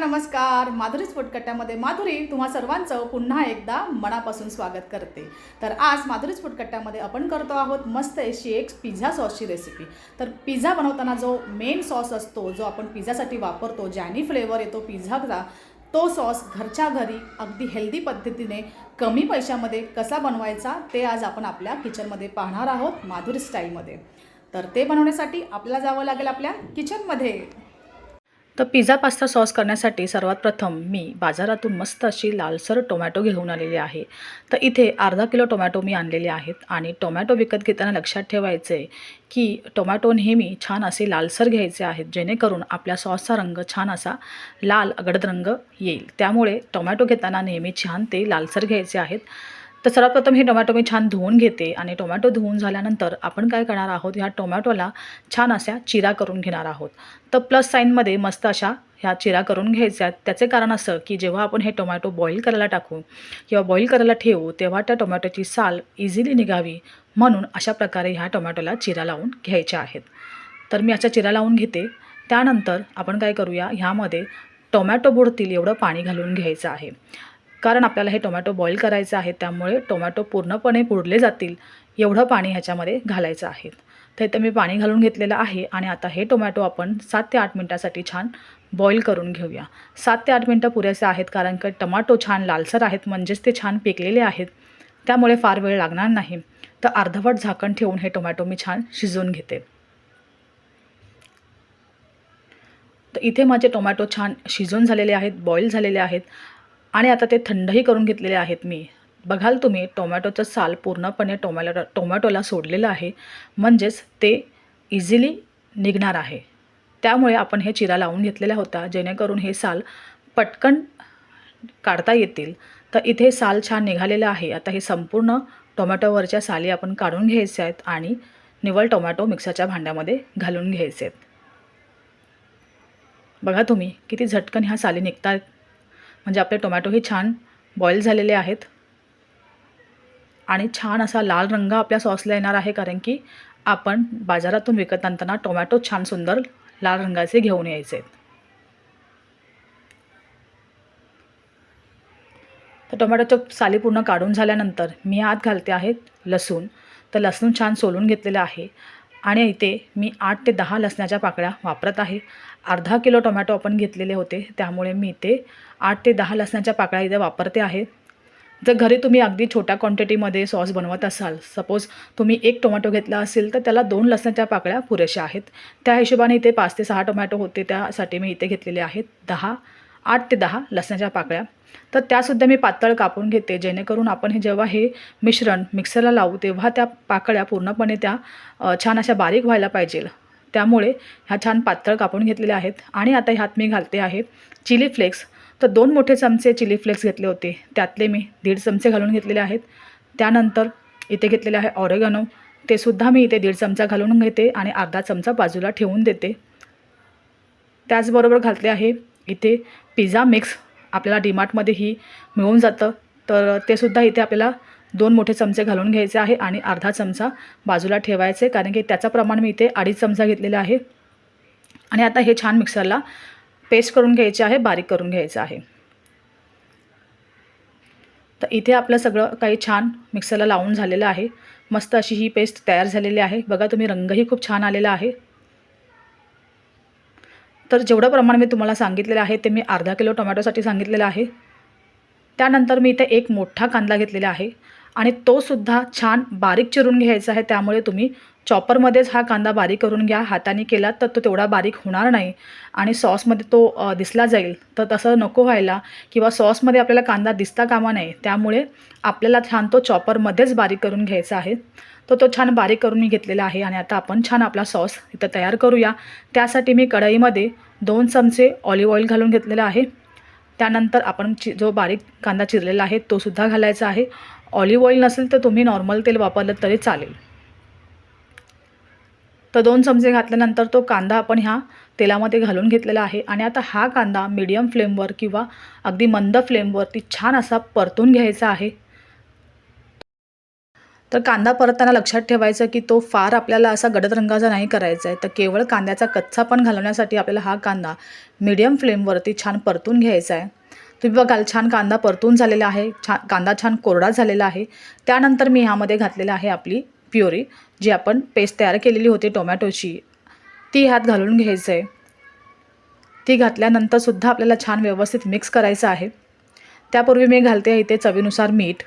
नमस्कार. माधुरीच फुटकट्ट्यामध्ये माधुरी तुम्हा सर्वांचं पुन्हा एकदा मनापासून स्वागत करते. तर आज माधुरीच फुटकट्ट्यामध्ये आपण करतो आहोत मस्त अशी एक पिझ्झा सॉसची रेसिपी तर पिझ्झा बनवताना जो मेन सॉस असतो जो आपण पिझ्झासाठी वापरतो ज्यानी फ्लेवर येतो पिझ्झाचा तो सॉस घरच्या घरी अगदी हेल्दी पद्धतीने कमी पैशामध्ये कसा बनवायचा ते आज आपण आपल्या किचनमध्ये पाहणार आहोत माधुरी स्टाईलमध्ये तर ते बनवण्यासाठी आपल्याला जावं लागेल आपल्या किचनमध्ये तर पिझ्झा पास्ता सॉस करण्यासाठी सर्वात प्रथम मी बाजारातून मस्त अशी लालसर टोमॅटो घेऊन आलेली आहे. तर इथे अर्धा किलो टोमॅटो मी आणलेले आहेत आणि टोमॅटो विकत घेताना लक्षात ठेवायचे की टोमॅटो नेहमी छान असे लालसर घ्यायचे आहेत जेणेकरून आपल्या सॉसचा रंग छान असा लाल गडद रंग येईल. त्यामुळे टोमॅटो घेताना नेहमी छान ते लालसर घ्यायचे आहेत. तर सर्वात प्रथम हे टोमॅटो मी छान धुवून घेते आणि टोमॅटो धुवून झाल्यानंतर आपण काय करणार आहोत? ह्या टोमॅटोला छान अशा चिरा करून घेणार आहोत. तर प्लस साईनमध्ये मस्त अशा ह्या चिरा करून घ्यायच्या आहेत त्याचे कारण असं की जेव्हा आपण हे टोमॅटो बॉईल करायला टाकू किंवा बॉईल करायला ठेवू तेव्हा त्या टोमॅटोची साल इझिली निघावी म्हणून अशा प्रकारे ह्या टोमॅटोला चिरा लावून घ्यायच्या आहेत. तर मी अशा चिरा लावून घेते. त्यानंतर आपण काय करूया? ह्यामध्ये टोमॅटो बुडतील एवढं पाणी घालून घ्यायचं आहे. कारण आपल्याला हे टोमॅटो बॉईल करायचं आहे त्यामुळे टोमॅटो पूर्णपणे बुडले जातील एवढं पाणी ह्याच्यामध्ये घालायचं आहे. तर इथं मी पाणी घालून घेतलेलं आहे आणि आता हे टोमॅटो आपण सात ते आठ मिनटासाठी छान बॉईल करून घेऊया. सात ते आठ मिनटं पुरेसे आहेत कारण की टमाटो छान लालसर आहेत म्हणजेच ते छान पिकलेले आहेत. त्यामुळे फार वेळ लागणार नाही. तर अर्धवट झाकण ठेवून हे टोमॅटो मी छान शिजवून घेते. तर इथे माझे टोमॅटो छान शिजून झालेले आहेत बॉईल झालेले आहेत. आणि आता ते थंडही करून घेतलेले आहेत मी. बघाल तुम्ही टोमॅटोचं साल पूर्णपणे टोमॅटो टोमॅटोला सोडलेलं आहे. म्हणजेच ते इझिली निघणार आहे. त्यामुळे आपण हे चिरा लावून घेतलेला होता जेणेकरून हे साल पटकन काढता येतील. तर इथे साल छान निघालेलं आहे. आता हे संपूर्ण टोमॅटोवरच्या साली आपण काढून घ्यायचे आहेत आणि निवळ टोमॅटो मिक्सरच्या भांड्यामध्ये घालून घ्यायचे आहेत. बघा तुम्ही किती झटकन ह्या साली निघतात. म्हणजे आपले टोमॅटोही छान बॉईल झालेले आहेत. आणि छान असा लाल रंग आपल्या सॉसला येणार आहे कारण की आपण बाजारातून विकत आणताना टोमॅटो छान सुंदर लाल रंगाचे घेऊन यायचे. आहेत तर टोमॅटोच्या साली पूर्ण काढून झाल्यानंतर मी आत घालते आहे लसूण. तर लसूण छान सोलून घेतलेलं आहे. आणि इथे मी आठ ते दहा लसणाच्या पाकळ्या वापरत आहे. अर्धा किलो टोमॅटो आपण घेतलेले होते त्यामुळे मी इथे आठ ते दहा लसणाच्या पाकळ्या इथे वापरते आहे. जर घरी तुम्ही अगदी छोट्या क्वांटिटीमध्ये सॉस बनवत असाल सपोज तुम्ही एक टोमॅटो घेतला असेल तर त्याला दोन लसणाच्या पाकळ्या पुरेशा आहेत. त्या हिशोबाने इथे पाच ते सहा टोमॅटो होते त्यासाठी मी इथे घेतलेले आहेत दहा. आठ ते दहा लसणाच्या पाकळ्या. तर त्यासुद्धा मी पातळ कापून घेते. जेणेकरून आपण हे जेव्हा हे मिश्रण मिक्सरला लावू तेव्हा त्या पाकळ्या पूर्णपणे त्या छान अशा बारीक व्हायला पाहिजे. त्यामुळे ह्या छान पातळ कापून घेतलेल्या आहेत. आणि आता ह्यात मी घालते आहे चिली फ्लेक्स. तर दोन मोठे चमचे चिली फ्लेक्स घेतले होते. त्यातले मी दीड चमचे घालून घेतलेले आहेत. त्यानंतर इथे घेतलेले आहे ऑरेगनो. ते सुद्धा मी इथे दीड चमचा घालून घेते आणि अर्धा चमचा बाजूला ठेवून देते. त्याचबरोबर घातले आहे इथे पिझ्झा मिक्स आपल्याला डीमार्टमध्येही मिळून जातं. तर ते सुद्धा इथे आपल्याला दोन मोठे चमचे घालून घ्यायचे आहे आणि अर्धा चमचा बाजूला ठेवायचे कारण की त्याचं प्रमाण मी इथे अडीच चमचा घेतलेला आहे. आणि आता हे छान मिक्सरला पेस्ट करून घ्यायचे आहे बारीक करून घ्यायचं आहे. तर इथे आपलं सगळं काही छान मिक्सरला लावून झालेलं आहे. मस्त अशी ही पेस्ट तयार झालेली आहे. बघा तुम्ही रंगही खूप छान आलेला आहे. तर जेवढं प्रमाण मी तुम्हाला सांगितलेलं आहे ते मी अर्धा किलो टोमॅटोसाठी सांगितलेलं आहे. त्यानंतर मी इथे एक मोठा कांदा घेतलेला आहे आणि तोसुद्धा छान बारीक चिरून घ्यायचा आहे त्यामुळे तुम्ही चॉपरमध्येच हा कांदा बारीक करून घ्या. हाताने केलात तर तो तेवढा बारीक होणार नाही. आणि सॉसमध्ये तो दिसला जाईल. तर तसं नको व्हायला किंवा सॉसमध्ये आपल्याला कांदा दिसता कामा नये. त्यामुळे आपल्याला छान तो चॉपरमध्येच बारीक करून घ्यायचा आहे. तर तो छान बारीक करून मी घेतलेला आहे आणि आता आपण छान आपला सॉस इथं तयार करूया. त्यासाठी मी कढईमध्ये दोन चमचे ऑलिव्ह ऑइल घालून घेतलेलं आहे. त्यानंतर आपण चि जो बारीक कांदा चिरलेला आहे तोसुद्धा घालायचा आहे. ऑलिव्ह ऑइल नसेल तर तुम्ही नॉर्मल तेल वापरलं तरी चालेल. तर दोन चमचे घातल्यानंतर तो कांदा आपण ह्या तेलामध्ये घालून घेतलेला आहे. आणि आता हा कांदा मीडियम फ्लेमवर किंवा अगदी मंद फ्लेमवरती छान असा परतून घ्यायचा आहे. तर कांदा परतताना लक्षात ठेवायचं की तो फार आपल्याला असा गडद रंगाचा नाही करायचा आहे. तर केवळ कांद्याचा कच्चा पण घालवण्यासाठी आपल्याला हा कांदा मीडियम फ्लेमवरती छान परतून घ्यायचा आहे. तुम्ही बघाल छान कांदा परतून झालेला आहे. छान कांदा छान कोरडा झालेला आहे. त्यानंतर मी ह्यामध्ये घातलेला आहे आपली प्युरी जी आपण पेस्ट तयार केलेली होती टोमॅटोची ती ह्यात घालून घ्यायचं. आहे ती घातल्यानंतरसुद्धा आपल्याला छान व्यवस्थित मिक्स करायचं आहे. त्यापूर्वी मी घालते इथे चवीनुसार मीठ.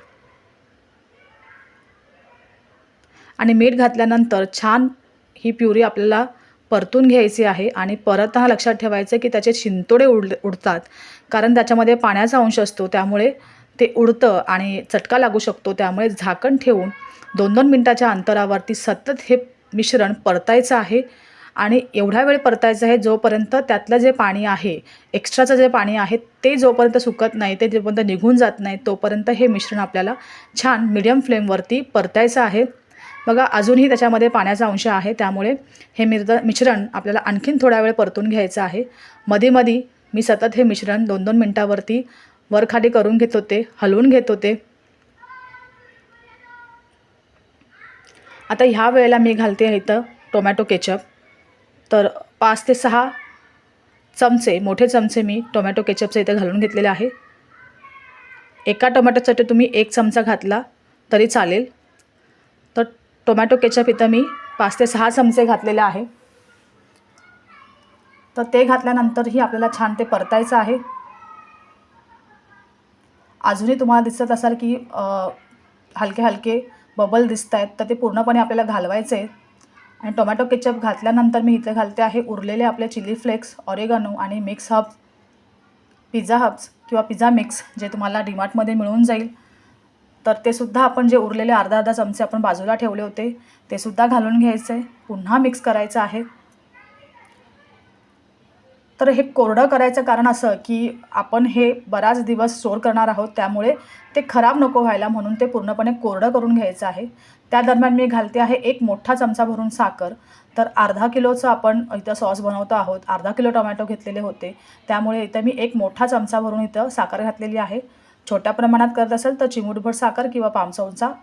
आणि मीठ घातल्यानंतर छान ही प्युरी आपल्याला परतून घ्यायची आहे आणि परतताना लक्षात ठेवायचं की त्याचे शिंतोडे उड उडतात. कारण त्याच्यामध्ये पाण्याचा अंश असतो त्यामुळे ते उडतं आणि चटका लागू शकतो त्यामुळे झाकण ठेवून दोन दोन मिनटाच्या अंतरावरती सतत हे मिश्रण परतायचं आहे. आणि एवढा वेळ परतायचं आहे जोपर्यंत त्यातलं जे पाणी आहे एक्स्ट्राचं जे पाणी आहे ते जोपर्यंत सुकत नाही ते जोपर्यंत निघून जात नाही तोपर्यंत हे मिश्रण आपल्याला छान मिडियम फ्लेमवरती परतायचं आहे. बघा अजूनही त्याच्यामध्ये पाण्याचा अंश आहे त्यामुळे हे मिर्द मिश्रण आपल्याला आणखीन थोडा वेळ परतून घ्यायचं आहे. मध्ये मध्ये मी सतत हे मिश्रण दोन दोन मिनटावरती वरखाली करून घेत होते हलवून घेत होते. आता ह्या वेळेला मी घालते आहे इथं टोमॅटो केचप. तर पाच ते सहा चमचे मोठे चमचे मी टोमॅटो केचपचे इथे घालून घेतलेले आहे. एका टोमॅटोसाठी तुम्ही एक चमचा घातला तरी चालेल. तर टोमॅटो केचप इथं मी पाच ते सहा चमचे घातलेले आहे. तर ते घातल्यानंतरही आपल्याला छान ते परतायचं आहे. अजूनही तुम्हाला दिसत असाल की हलके हलके बबल दिसत आहेत तर ते पूर्णपणे आपल्याला घालवायचे आहेत. आणि टोमॅटो केचप घातल्यानंतर मी इथे घालते आहे उरलेले आपले चिली फ्लेक्स ऑरेगानो आणि मिक्स हब पिझ्झा हब्स किंवा पिझ्झा मिक्स जे तुम्हाला डीमार्टमध्ये मिळून जाईल. तर ते सुद्धा आपण जे उरलेले अर्धा अर्धा चमचे आपण बाजूला ठेवले होते ते सुद्धा घालून घ्यायचे. पुन्हा मिक्स करायचं आहे. तर हे कोरडं करायचं कारण असं की आपण हे बराच दिवस स्टोअर करणार आहोत त्यामुळे ते खराब नको व्हायला म्हणून ते पूर्णपणे कोरडं करून घ्यायचं आहे. त्या दरम्यान मी घालते आहे एक मोठा चमचा भरून साखर. तर अर्धा किलोचं आपण इथं सॉस बनवतो आहोत. अर्धा किलो टोमॅटो घेतलेले होते. त्यामुळे इथं मी एक मोठा चमचा भरून इथं साखर घातलेली आहे. छोट्या प्रमाणात करत असेल तर चिमूटभर साखर किंवा पाव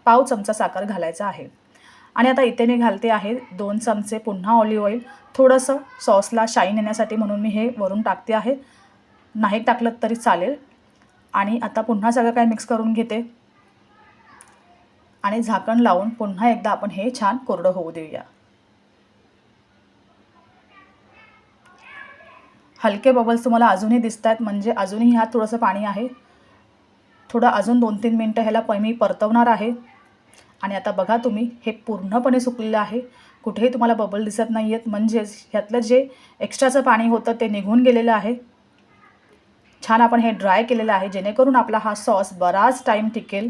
पाव चमचा साखर घालायचा आहे. आणि आता इथे मी घालते आहे दोन चमचे पुन्हा ऑलिव्ह ऑइल. थोडंसं सॉसला शाईन येण्यासाठी म्हणून मी हे वरून टाकते आहे. नाही टाकलं तरी चालेल. आणि आता पुन्हा सगळं काही मिक्स करून घेते. आणि झाकण लावून पुन्हा एकदा आपण हे छान कोरडं होऊ देऊया. हलके बबल्स तुम्हाला अजूनही दिसत आहेत म्हणजे अजूनही ह्यात थोडंसं पाणी आहे. थोडं अजून दोन तीन मिनटं ह्याला प मी परतवणार आहे. आणि आता बघा तुम्ही हे पूर्णपणे सुकलेलं आहे. कुठेही तुम्हाला बबल दिसत नाही आहेत म्हणजेच ह्यातलं जे एक्स्ट्राचं पाणी होतं ते निघून गेलेलं आहे. छान आपण हे ड्राय केलेलं आहे. जेणेकरून आपला हा सॉस बराच टाईम टिकेल.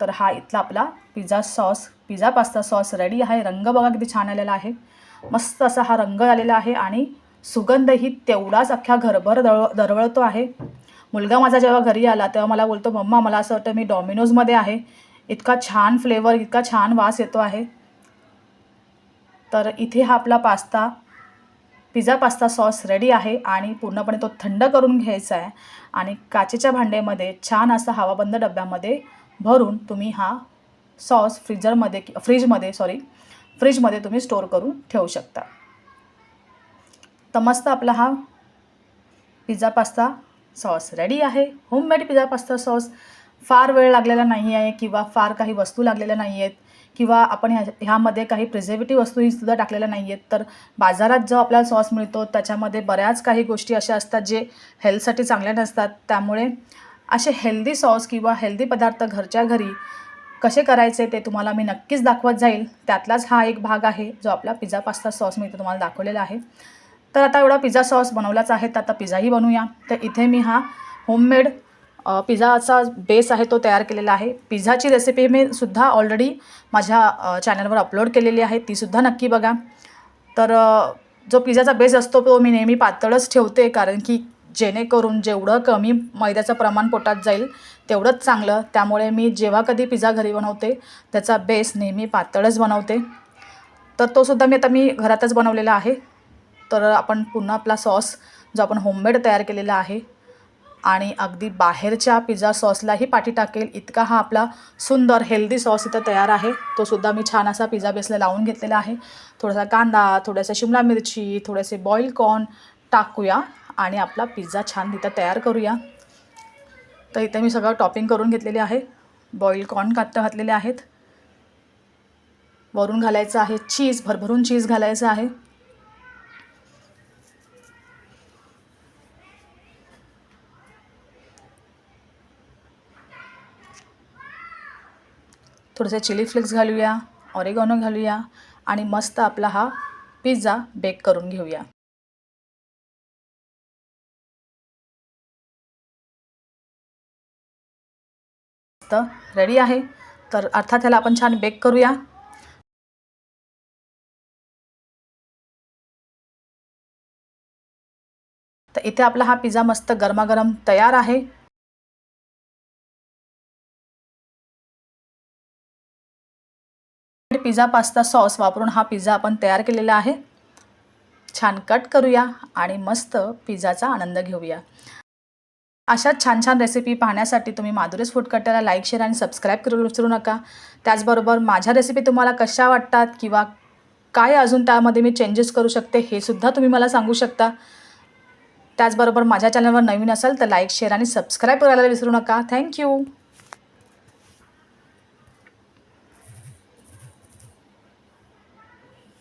तर हा इथला आपला pizza sauce pizza pasta sauce ready आहे. रंग बघा किती छान आलेला आहे. मस्त असा हा रंग आलेला आहे आणि सुगंधही तेवढाच अख्ख्या घरभर दळ दरवळतो आहे. मुलगा माझा जेव्हा घरी आला तेव्हा मला बोलतो मम्मा मला असं वाटतं मी डॉमिनोजमध्ये आहे. इतका छान फ्लेवर इतका छान वास येतो आहे. तर इथे हा आपला pasta pizza pasta sauce ready आहे आणि पूर्णपणे तो थंड करून घ्यायचा आहे. आणि काचेच्या भांड्यामध्ये छान असा हवाबंद डब्यामध्ये भरून तुम्ही हा सॉस फ्रीजरमध्ये कि- फ्रीजमध्ये सॉरी फ्रीजमध्ये तुम्ही स्टोअर करून ठेवू शकता. तर मस्त आपला हा पिझ्झा पास्ता सॉस रेडी आहे. होममेड पिझ्झा पास्ता सॉस फार वेळ लागलेला नाही आहे किंवा फार काही वस्तू लागलेल्या नाही आहेत किंवा आपण ह्या ह्यामध्ये काही प्रिझर्वेटिव्ह वस्तूही सुद्धा टाकलेल्या नाही आहेत. तर बाजारात जो आपल्याला सॉस मिळतो त्याच्यामध्ये बऱ्याच काही गोष्टी अशा असतात जे हेल्थसाठी चांगल्या नसतात. त्यामुळे असे हेल्दी सॉस किंवा हेल्दी पदार्थ घरच्या घरी कसे करायचे ते तुम्हाला मी नक्कीच दाखवत जाईल. त्यातलाच हा एक भाग आहे जो आपला पिझ्झा पास्ता सॉस मी इथे तुम्हाला दाखवलेला आहे. तर आता एवढा पिझ्झा सॉस बनवलाच आहे. तर आता पिझ्झाही बनवूया. तर इथे मी हा होममेड पिझ्झाचा बेस आहे तो तयार केलेला आहे. पिझ्झाची रेसिपी मी सुद्धा ऑलरेडी माझ्या चॅनलवर अपलोड केलेली आहे. तीसुद्धा नक्की बघा. तर जो पिझ्झाचा बेस असतो तो मी नेहमी पातळच ठेवते कारण की जेणेकरून जेवढं कमी मैद्याचं प्रमाण पोटात जाईल तेवढंच चांगलं. त्यामुळे मी जेव्हा कधी पिझ्झा घरी बनवते त्याचा बेस नेहमी पातळच बनवते. तर तो सुद्धा मी आता मी घरातच बनवलेला आहे. तर आपण पुन्हा आपला सॉस जो आपण होममेड तयार केलेला आहे आणि अगदी बाहेरच्या पिझ्झा सॉसलाही पाठी टाकेल. इतका हा आपला सुंदर हेल्दी सॉस इथं तयार आहे. तो सुद्धा मी छान असा पिझ्झा बेसला लावून घेतलेला आहे. थोडासा कांदा थोड्याशा शिमला मिरची थोडेसे बॉईल कॉर्न टाकूया आणि आपला पिझ्झा छान तिथं तयार करूया. तर इथे मी सगळं टॉपिंग करून घेतलेले आहे. बॉईल कॉर्न कात घातलेले आहेत. वरून घालायचं आहे चीज भरभरून चीज घालायचं आहे. थोडंसं चिली फ्लेक्स घालूया ऑरेगॉनो घालूया आणि मस्त आपला हा पिझ्झा बेक करून घेऊया. तर रेडी आहे? तर अर्थात ह्याला आपण छान बेक करूया. तर इथे आपला हा पिझ्झा मस्त गरमागरम तयार आहे. पिझ्झा पास्ता सॉस वापरून हा पिझ्झा आपण तयार केलेला आहे. छान कट करूया आणि मस्त पिझ्झाचा आनंद घेऊया. अशाच छान छान रेसिपी पाहण्यासाठी तुम्ही माधुरीस फूड कट्ट्याला लाईक शेअर आणि सबस्क्राईब करू विसरू नका. त्याचबरोबर माझ्या रेसिपी तुम्हाला कशा वाटतात किंवा काय अजून त्यामध्ये मी चेंजेस करू शकते हे सुद्धा तुम्ही मला सांगू शकता. त्याचबरोबर माझ्या चॅनलवर नवीन असाल तर लाईक शेअर आणि सबस्क्राईब करायला विसरू नका. थँक्यू